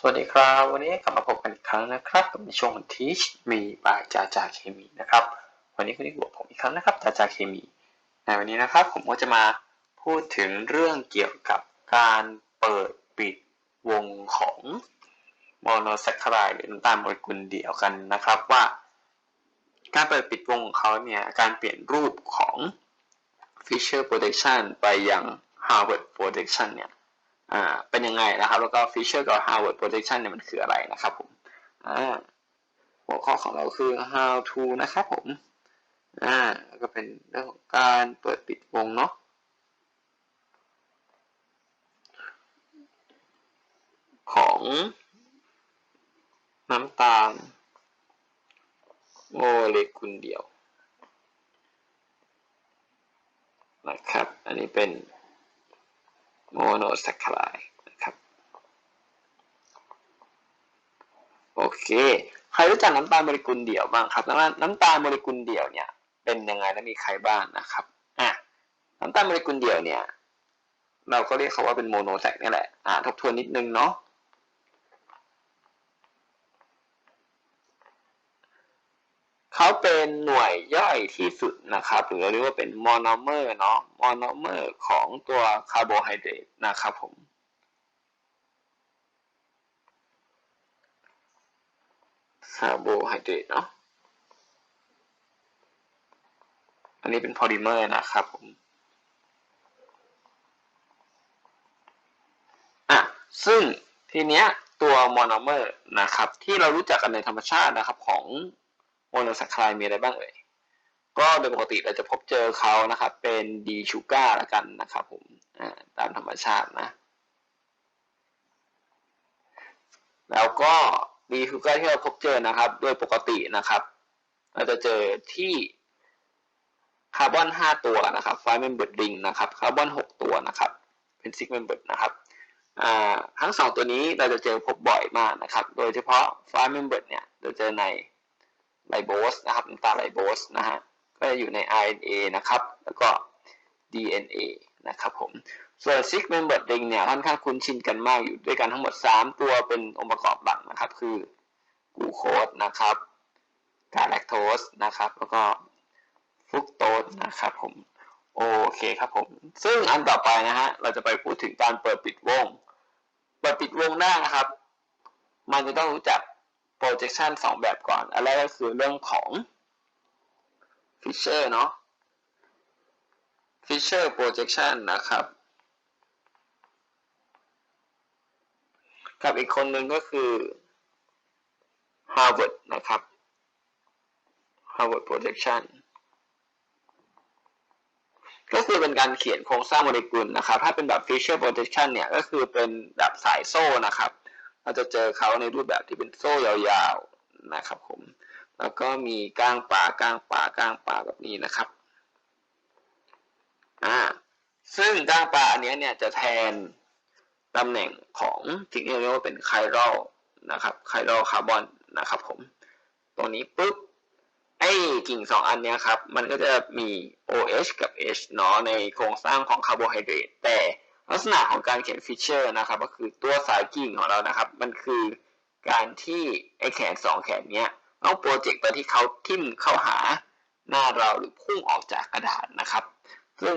สวัสดีครับ วันนี้กลับมาพบกันอีกครั้งนะครับกับในช่วงของ Teach Me by จาจาเคมีนะครับ วันนี้คุณอยู่กับผมอีกครั้งนะครับจาจาเคมีในวันนี้นะครับผมก็จะมาพูดถึงเรื่องเกี่ยวกับการเปิดปิดวงของโมโนแซคคารายหรือน้ำตาลโมเลกุลเดียวกันนะครับว่า การเปิดปิดวงของเขาเนี่ยการเปลี่ยนรูปของ Fisher protection ไปยัง Harvard protection เนี่ย อ่าเป็นยังไงนะครับ แล้วก็ Fisher กับ Harvard protection เนี่ยมันคืออะไรนะครับผมอ่าหัวข้อของเราคือ how to นะครับผมอ่าก็เป็นเรื่องของการเปิดปิดวงเนาะของน้ำตาลโมเลกุลเดียวนะครับ อันนี้เป็น โมโนแซคคลายนะครับ โอเค ใครรู้จักน้ำตาลโมเลกุลเดี่ยวบ้างครับน้ำน้ำตาลโมเลกุลเดี่ยวเนี่ย เป็นยังไงและมีใครบ้างนะครับ อะ น้ำตาลโมเลกุลเดี่ยวเนี่ย เราก็เรียกเขาว่าเป็นโมโนแซคนี่แหละ อ่าทบทวนนิดนึงเนาะ เขาเป็นหน่วยย่อยที่สุดนะครับ หรือเรียกว่าเป็นมอนอเมอร์เนาะมอนอเมอร์ของตัวคาร์โบไฮเดรตนะครับผมคาร์โบไฮเดรตเนาะอันนี้เป็นโพลิเมอร์นะครับผมอะซึ่งทีเนี้ยตัวมอนอเมอร์นะครับ ที่เรารู้จักกันในธรรมชาตินะครับของ โมโนแซคคารายมีอะไรบ้างเอ่ยก็โดยปกติเราจะพบเจอเขานะครับ เป็นดีชูก้าละกันนะครับผมตามธรรมชาตินะ แล้วก็ดีชูก้าที่เราพบเจอนะครับ โดยปกตินะครับ เราจะเจอที่คาร์บอน5ตัวนะครับไฟเมมเบอร์ริงนะครับคาร์บอน6ตัวนะครับเป็นซิกเมมเบอร์นะครับทั้งสองตัวนี้เราจะเจอพบบ่อยมากนะครับ โดยเฉพาะไฟเมมเบอร์เนี่ยเราเจอใน ไลโบสนะครับน้ำตาลไลโบสนะฮะก็จะอยู่ใน RNA นะครับ แล้วก็ DNA นะครับผม ส่วน six membered ring เนี่ยค่อนข้างคุ้นชินกันมากอยู่ด้วยกันทั้งหมด 3 ตัวเป็นองค์ประกอบหลักนะครับ คือกูโคสนะครับกาแลคโตสนะครับ แล้วก็ฟรุกโตสนะครับผม โอเคครับผม ซึ่งอันต่อไปนะฮะ เราจะไปพูดถึงการเปิดปิดวง เปิดปิดวงได้นะครับ มันจะต้องรู้จัก projection 2แบบก่อน อันแรกก็คือเรื่องของ Fisher เนาะ Fisher projection นะครับ กับอีกคนหนึ่งก็คือ Harvard นะครับ Harvard projection ก็คือเป็นการเขียนโครงสร้างโมเลกุลนะครับ ถ้าเป็นแบบ Fisher projection เนี่ย ก็คือเป็นแบบสายโซ่นะครับ เราจะเจอเขาในรูปแบบที่เป็นโซ่ยาวๆนะครับผม แล้วก็มีก้างป่าก้างป่าก้างป่าแบบนี้นะครับอ่าซึ่งก้างป่าอันนี้เนี่ยจะแทนตำแหน่งของสิ่งที่เรียกว่าเป็นไคลอลนะครับไคลอลคาร์บอนนะครับผม ตรงนี้ปุ๊บไอ้กิ่งสองอันเนี้ยครับ มันก็จะมี OH กับ H เนาะในโครงสร้างของคาร์โบไฮเดรตแต่ ลักษณะของการเขียนฟิชเชอร์นะครับก็คือตัวสายกิ่งของเรานะครับ มันคือการที่ไอแขนสองแขนเนี้ยต้องโปรเจกต์ไปที่เขาทิ่มเข้าหาหน้าเราหรือพุ่งออกจากกระดาษนะครับ ซึ่ง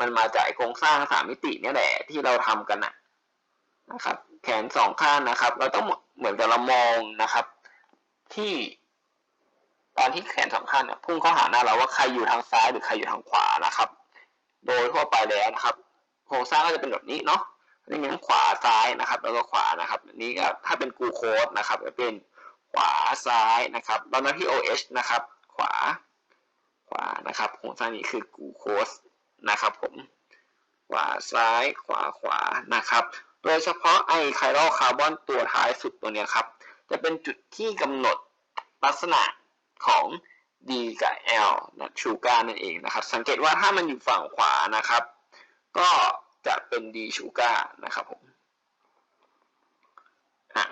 มันมาจากโครงสร้างสามมิตินี่แหละที่เราทำกันนะนะครับ แขนสองข้างนะครับ เราต้องเหมือนกับเรามองนะครับ ที่ตอนที่แขนสองข้างเนี่ยพุ่งเข้าหาหน้าเราว่าใครอยู่ทางซ้ายหรือใครอยู่ทางขวานะครับ โดยทั่วไปแล้วนะครับ ครงสร้างก็จะเป็นแบบนี้เนาะนี่งั้นขวาซ้ายนะครับ แล้วก็ขวานะครับนี้ก็ถ้าเป็นกูโคสนะครับจะเป็นขวาซ้ายนะครับตอนนั้นที่ OH นะครับ ขวา ขวานะครับโครงสร้างนี้คือกูโคสนะครับผมขวาซ้ายขวาขวานะครับ โดยเฉพาะไอไคลอคาร์บอนตัวท้ายสุดตัวนี้ครับ จะเป็นจุดที่กำหนดลักษณะของ D กับ L นะชูการนั่นเองนะครับ สังเกตว่าถ้ามันอยู่ฝั่งขวานะครับ ก็ จะเป็น D ชูการนะครับผมอะ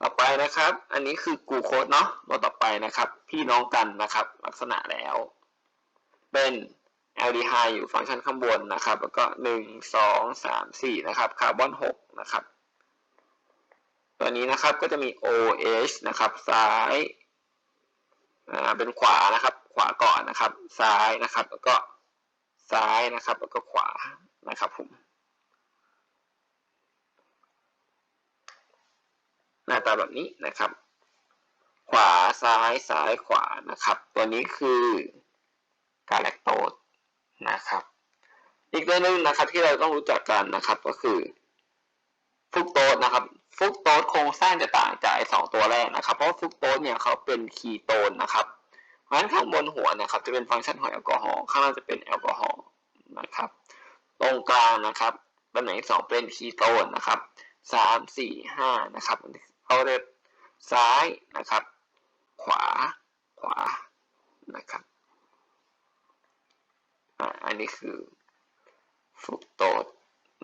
ต่อไปนะครับ อันนี้คือกูโคสเนาะตัวต่อไปนะครับ พี่น้องกันนะครับ ลักษณะแล้ว เป็นแอลดีไฮอยู่ฟังก์ชันข้างบนนะครับ แล้วก็หนึ่งสองสามสี่นะครับ คาร์บอนหกนะครับ ตัวนี้นะครับก็จะมี OH นะครับ ซ้ายอ่าเป็นขวานะครับ ขวาก่อนนะครับ ซ้ายนะครับ แล้วก็ซ้ายนะครับ แล้วก็ขวา นะครับผมหน้าตาแบบนี้นะครับ ขวาซ้ายซ้ายขวานะครับ ตัวนี้คือกาแลคโตสนะครับ อีกตัวหนึ่งนะครับที่เราต้องรู้จักกันนะครับก็คือฟุกโตสนะครับฟุกโตสโครงสร้างจะต่างจากไอสองตัวแรกนะครับ เพราะฟุกโตสเนี่ยเขาเป็นคีโตนนะครับเพราะฉะนั้นข้างบนหัวนะครับจะเป็นฟังก์ชันของแอลกอฮอล์ข้างล่างจะเป็นแอลกอฮอล์นะครับ ตรงกลางนะครับตำแหน่งที่สองเป็นคีโตนนะครับสามสี่ห้านะครับเขาเรียกซ้ายนะครับ ขวาขวานะครับอันนี้คือฟรุกโตส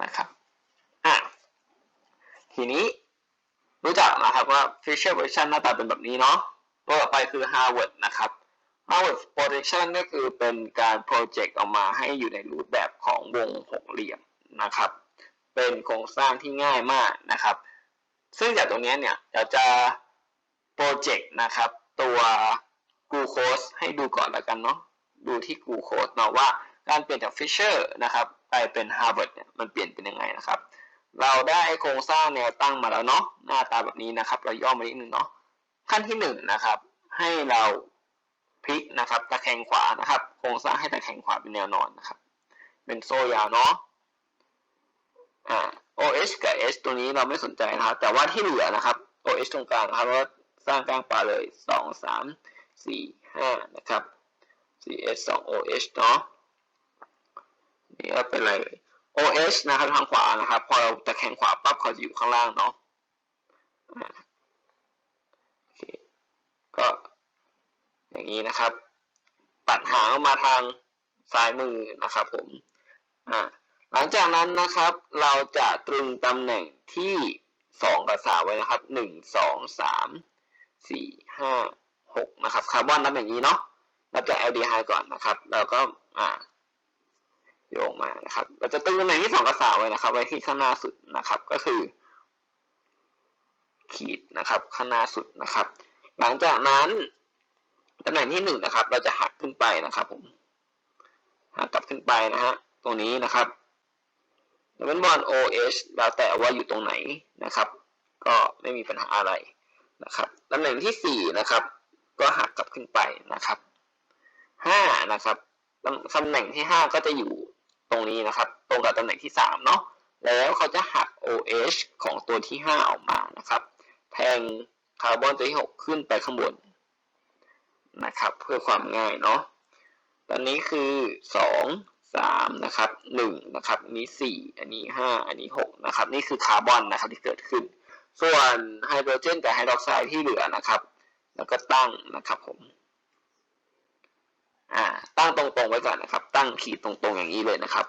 นะครับอะทีนี้รู้จักนะครับว่า Fisher Projection หน้าตาเป็นแบบนี้เนาะตัวต่อไปคือ Harvard นะครับ Harvard Projection ก็คือเป็นการ project ออกมาให้อยู่ในรูปแบบของวงหกเหลี่ยมนะครับ เป็นโครงสร้างที่ง่ายมากนะครับ ซึ่งจากตรงนี้เนี่ยเราจะ project นะครับตัวกูโคสให้ดูก่อนแล้วกันเนาะดูที่กูโคสเนาะว่าการเปลี่ยนจาก Fisher นะครับไปเป็น Harvard เนี่ยมันเปลี่ยนเป็นยังไงนะครับ เราได้โครงสร้างแนวตั้งมาแล้วเนาะหน้าตาแบบนี้นะครับ เราย่อมานิดนึงเนาะขั้นที่หนึ่งนะครับให้เรา พลิกนะครับตะแคงขวานะครับโครงสร้างให้ตะแคงขวาเป็นแนวนอนนะครับ เป็นโซ่ยาวเนาะอ่า OH กับ S ตัวนี้เราไม่สนใจนะครับ แต่ว่าที่เหลือนะครับ OH ตรงกลางครับเราสร้างกลางปลาเลยสองสามสี่ห้านะครับ CS สอง OH เนาะนี่ก็เป็นอะไรเลย OH นะครับทางขวานะครับ พอเราตะแคงขวาปั๊บเขาจะอยู่ข้างล่างเนาะโอเคก็ อย่างนี้นะครับ ปัดหางออกมาทางซ้ายมือนะครับผมอ่าหลังจากนั้นนะครับ เราจะตรึงตำแหน่งที่สองกับสามไว้นะครับหนึ่งสองสามสี่ห้าหกนะครับคาร์บอนนับอย่างนี้เนาะนับจาก L D H ก่อนนะครับแล้วก็อ่าโยงมานะครับ เราจะตึงตำแหน่งที่สองกับสามไว้นะครับ ไว้ที่ข้างหน้าสุดนะครับ ก็คือ ขีดนะครับ ข้างหน้าสุดนะครับ หลังจากนั้น ตำแหน่งที่หนึ่งนะครับ เราจะหักขึ้นไปนะครับ ผมหักกลับขึ้นไปนะฮะตรงนี้นะครับแล้วเป็นบอล OH แล้วแต่ว่าอยู่ตรงไหนนะครับ ก็ไม่มีปัญหาอะไรนะครับตำแหน่งที่สี่นะครับ ก็หักกลับขึ้นไปนะครับห้านะครับตำแหน่งที่ห้าก็จะอยู่ตรงนี้นะครับ ตรงกับตำแหน่งที่สามเนาะแล้วเขาจะหัก OH ของตัวที่ห้าออกมานะครับ แทงคาร์บอนตัวที่หกขึ้นไปข้างบน นะครับ เพื่อความง่ายเนาะตอนนี้คือสองสามนะครับหนึ่งนะครับอันนี้สี่อันนี้ห้าอันนี้หกนะครับ นี่คือคาร์บอนนะครับที่เกิดขึ้น ส่วนไฮโดรเจนกับไฮดรอกไซด์ที่เหลือนะครับ แล้วก็ตั้งนะครับผมอ่าตั้งตรงๆไว้ก่อนนะครับ ตั้งขีดตรงๆอย่างนี้เลยนะครับ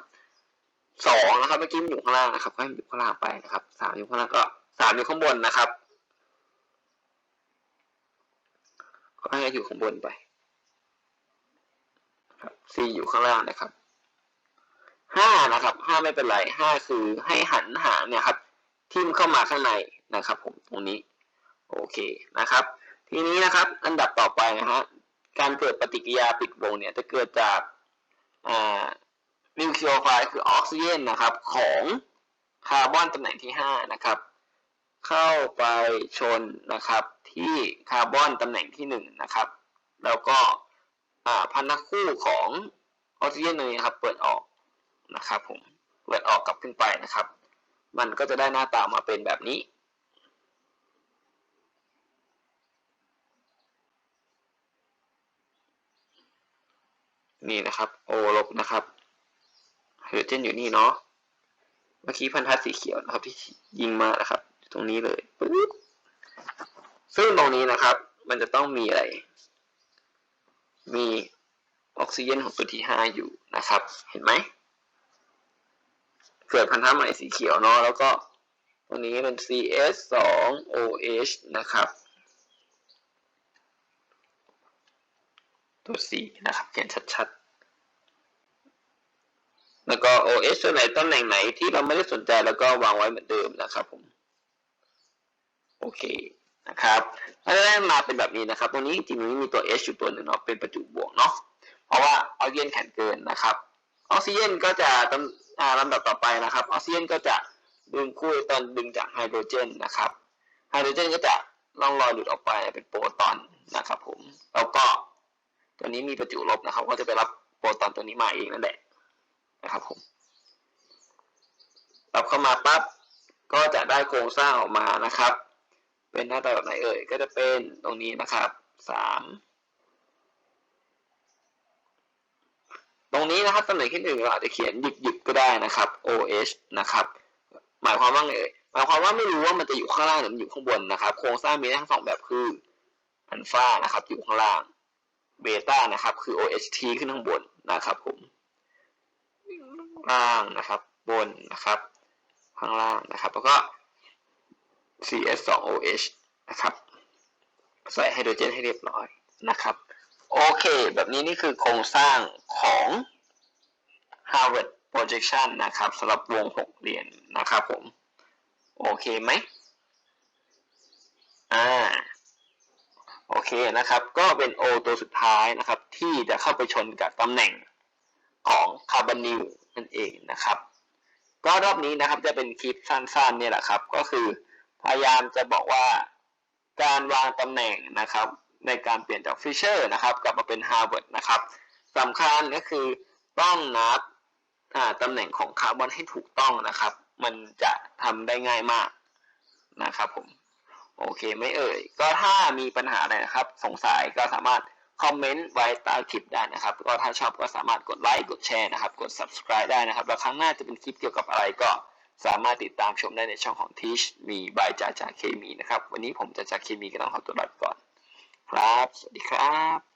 สองนะครับเมื่อกี้มันอยู่ข้างล่างนะครับ ก็ให้มันอยู่ข้างล่างไปนะครับสามอยู่ข้างล่างก็สามอยู่ข้างบนนะครับ ให้อยู่ข้างบนไป ครับสี่อยู่ข้างล่างนะครับห้านะครับห้าไม่เป็นไรห้าคือให้หันหางเนี่ยครับ ทิ่มเข้ามาข้างในนะครับ ผมตรงนี้ โอเคนะครับ ทีนี้นะครับ อันดับต่อไปนะฮะการเกิดปฏิกิริยาปิดวงเนี่ยจะเกิดจากนิวเคลียไฟคือออกซิเจนนะครับ ของคาร์บอนตำแหน่งที่ 5 นะครับ เข้าไปชนนะครับที่คาร์บอนตำแหน่งที่1นะครับ แล้วก็พันธคู่ของออกซิเจนนี้ครับ เปิดออกนะครับผมเปิดออกกลับขึ้นไปนะครับ มันก็จะได้หน้าตามาเป็นแบบนี้นี่นะครับโอลบนะครับไฮโดรเจนอยู่นี่เนาะเมื่อกี้พันธะสีเขียวนะครับที่ยิงมานะครับ ตรงนี้เลยปึ๊บซึ่งตรงนี้นะครับ มันจะต้องมีอะไร มีออกซิเจนของตัวที่ห้าอยู่นะครับ เห็นไหมเกิดพันธะใหม่สีเขียวเนาะแล้วก็ตรงนี้เป็น CS 2 OH นะครับ ตัว C นะครับเขียนชัดๆ แล้วก็ OH ตัวไหนตำแหน่งไหนที่เราไม่ได้สนใจแล้วก็วางไว้เหมือนเดิมนะครับผม โอเคนะครับก็จะได้มาเป็นแบบนี้นะครับตรงนี้จริงๆมีตัว H อยู่ตัวหนึ่งเนาะเป็นประจุบวกเนาะเพราะว่าออกซิเจนแข็งเกินนะครับออกซิเจนก็จะตำลำดับต่อไปนะครับออกซิเจนก็จะดึงคู่ตอนดึงจากไฮโดรเจนนะครับไฮโดรเจนก็จะล่องลอยหลุดออกไปเป็นโปรตอนนะครับ ผมแล้วก็ตัวนี้มีประจุลบนะครับ ก็จะไปรับโปรตอนตัวนี้มาเองนั่นแหละนะครับผมรับเข้ามาปั๊บก็จะได้โครงสร้างออกมานะครับ เป็นหน้าตาแบบไหนเอ่ย ก็จะเป็นตรงนี้นะครับสามตรงนี้นะครับตำแหน่งที่หนึ่งเราอาจจะเขียนหยิบๆก็ได้นะครับ OH นะครับ หมายความว่าไงหมายความว่าไม่รู้ว่ามันจะอยู่ข้างล่างหรืออยู่ข้างบนนะครับ โครงสร้างมีทั้งสองแบบคืออัลฟานะครับอยู่ข้างล่างเบต้านะครับ คือ OHT ขึ้นข้างบนนะครับผมล่างนะครับ บนนะครับ ข้างล่างนะครับ แล้วก็ CS2OH นะครับ ใส่ไฮโดรเจนให้เรียบร้อยนะครับ โอเค แบบนี้นี่คือโครงสร้างของ Harvard projection นะครับสำหรับวงหกเหรียญนะครับผม โอเคไหมอ่าโอเคนะครับ ก็เป็น O ตัวสุดท้ายนะครับ ที่จะเข้าไปชนกับตำแหน่งของคาร์บอนิลนั่นเองนะครับ ก็รอบนี้นะครับจะเป็นคลิปสั้นๆเนี่ยแหละครับ ก็คือ พยายามจะบอกว่าการวางตำแหน่งนะครับ ในการเปลี่ยนจากฟิชเชอร์นะครับ กลับมาเป็นฮาร์วาร์ดนะครับสำคัญก็คือต้องนับตำแหน่งของคาร์บอนให้ถูกต้องนะครับ มันจะทำได้ง่ายมากนะครับผมโอเคไม่เอ่ย ก็ถ้ามีปัญหาอะไรนะครับ สงสัยก็สามารถคอมเมนต์ไว้ใต้คลิปได้นะครับ ก็ถ้าชอบก็สามารถกดไลค์กดแชร์นะครับ กด subscribe ได้นะครับ แล้วครั้งหน้าจะเป็นคลิปเกี่ยวกับอะไรก็ สามารถติดตามชมได้ในช่องของ Teach มีบายจ่าจ่าเคมีนะครับ วันนี้ผมจะจ่าเคมีก็ต้องขอตัวลาไปก่อน ครับ สวัสดีครับ